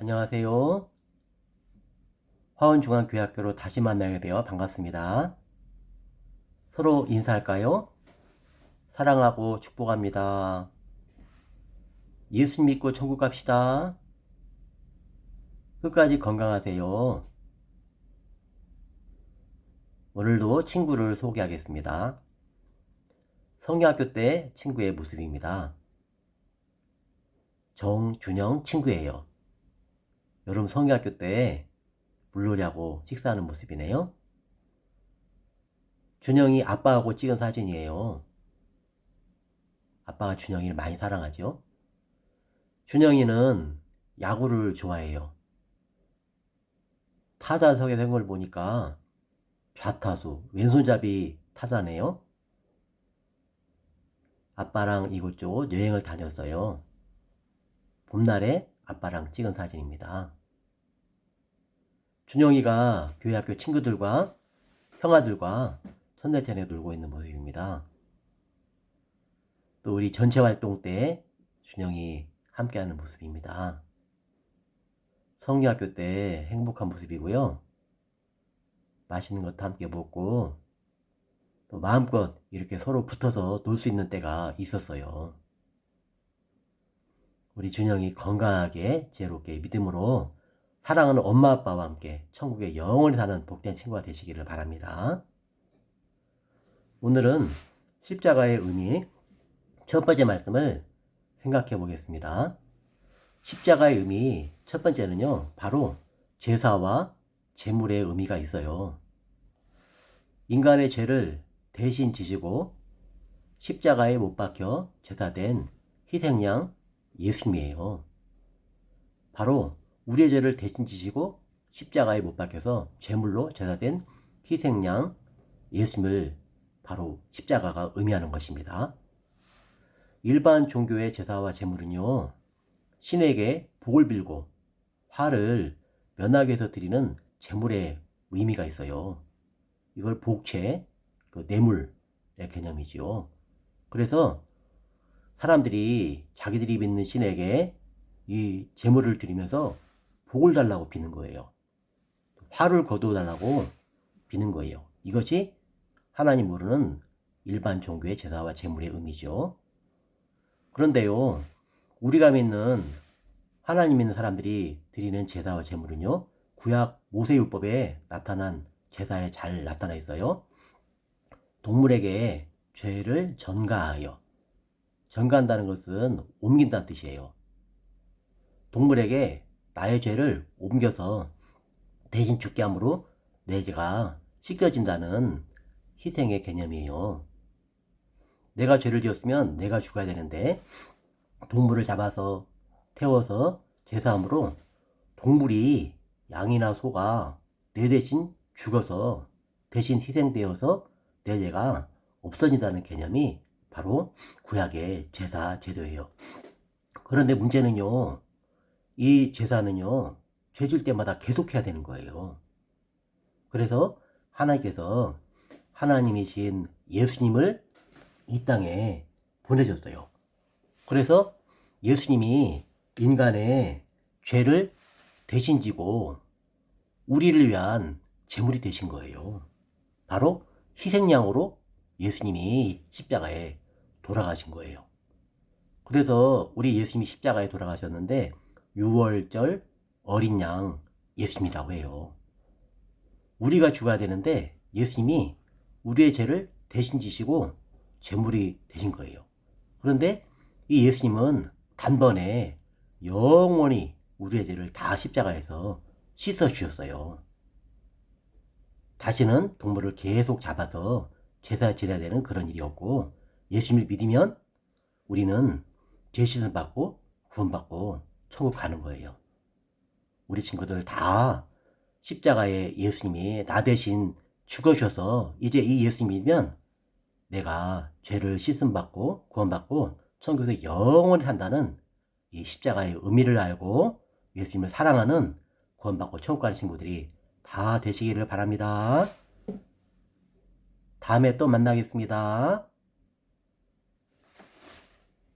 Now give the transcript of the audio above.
안녕하세요. 화원중앙교회학교로 다시 만나게 되어 반갑습니다. 서로 인사할까요? 사랑하고 축복합니다. 예수 믿고 천국 갑시다. 끝까지 건강하세요. 오늘도 친구를 소개하겠습니다. 성경학교 때 친구의 모습입니다. 정준영 친구예요. 여름 성경학교 때 물놀이하고 식사하는 모습이네요. 준영이 아빠하고 찍은 사진이에요. 아빠가 준영이를 많이 사랑하죠. 준영이는 야구를 좋아해요. 타자석에 된걸 보니까 좌타수, 왼손잡이 타자네요. 아빠랑 이곳저곳 여행을 다녔어요. 봄날에 아빠랑 찍은 사진입니다. 준영이가 교회 학교 친구들과 형아들과 선대천에 놀고 있는 모습입니다. 또 우리 전체 활동 때 준영이 함께하는 모습입니다. 성교학교 때 행복한 모습이고요. 맛있는 것도 함께 먹고 또 마음껏 이렇게 서로 붙어서 놀 수 있는 때가 있었어요. 우리 준영이 건강하게 지혜롭게 믿음으로 사랑하는 엄마 아빠와 함께 천국에 영원히 사는 복된 친구가 되시기를 바랍니다. 오늘은 십자가의 의미 첫 번째 말씀을 생각해 보겠습니다. 십자가의 의미 첫 번째는요, 바로 제사와 제물의 의미가 있어요. 인간의 죄를 대신 지시고 십자가에 못 박혀 제사된 희생양 예수님이에요. 바로 우리의 죄를 대신 지시고 십자가에 못 박혀서 제물로 제사된 희생양 예수님을 바로 십자가가 의미하는 것입니다. 일반 종교의 제사와 제물은요, 신에게 복을 빌고 화를 면하기 위해서 드리는 제물의 의미가 있어요. 이걸 복채, 그 뇌물의 개념이지요. 그래서 사람들이 자기들이 믿는 신에게 이 제물을 드리면서 복을 달라고 비는 거예요. 화를 거두어 달라고 비는 거예요. 이것이 하나님 모르는 일반 종교의 제사와 제물의 의미죠. 그런데요, 우리가 믿는 하나님 믿는 사람들이 드리는 제사와 제물은요, 구약 모세율법에 나타난 제사에 잘 나타나 있어요. 동물에게 죄를 전가하여 전가한다는 것은 옮긴다는 뜻이에요. 동물에게 나의 죄를 옮겨서 대신 죽게 함으로 내 죄가 씻겨진다는 희생의 개념이에요. 내가 죄를 지었으면 내가 죽어야 되는데 동물을 잡아서 태워서 제사함으로 동물이 양이나 소가 내 대신 죽어서 대신 희생되어서 내 죄가 없어진다는 개념이 바로 구약의 제사 제도예요. 그런데 문제는요, 이 제사는요, 죄질 때마다 계속해야 되는 거예요. 그래서 하나님께서 하나님이신 예수님을 이 땅에 보내줬어요. 그래서 예수님이 인간의 죄를 대신 지고 우리를 위한 제물이 되신 거예요. 바로 희생양으로 예수님이 십자가에 돌아가신 거예요. 그래서 우리 예수님이 십자가에 돌아가셨는데 6월절 어린 양 예수님이라고 해요. 우리가 죽어야 되는데 예수님이 우리의 죄를 대신 지시고 제물이 되신 거예요. 그런데 이 예수님은 단번에 영원히 우리의 죄를 다 십자가에서 씻어 주셨어요. 다시는 동물을 계속 잡아서 제사 지내야 되는 그런 일이 없고 예수님을 믿으면 우리는 죄 씻음 받고 구원받고 천국 가는 거예요. 우리 친구들 다 십자가에 예수님이 나 대신 죽어주셔서 이제 이 예수 믿으면 내가 죄를 씻음 받고 구원받고 천국에서 영원히 산다는 이 십자가의 의미를 알고 예수님을 사랑하는 구원받고 천국 가는 친구들이 다 되시기를 바랍니다. 다음에 또 만나겠습니다.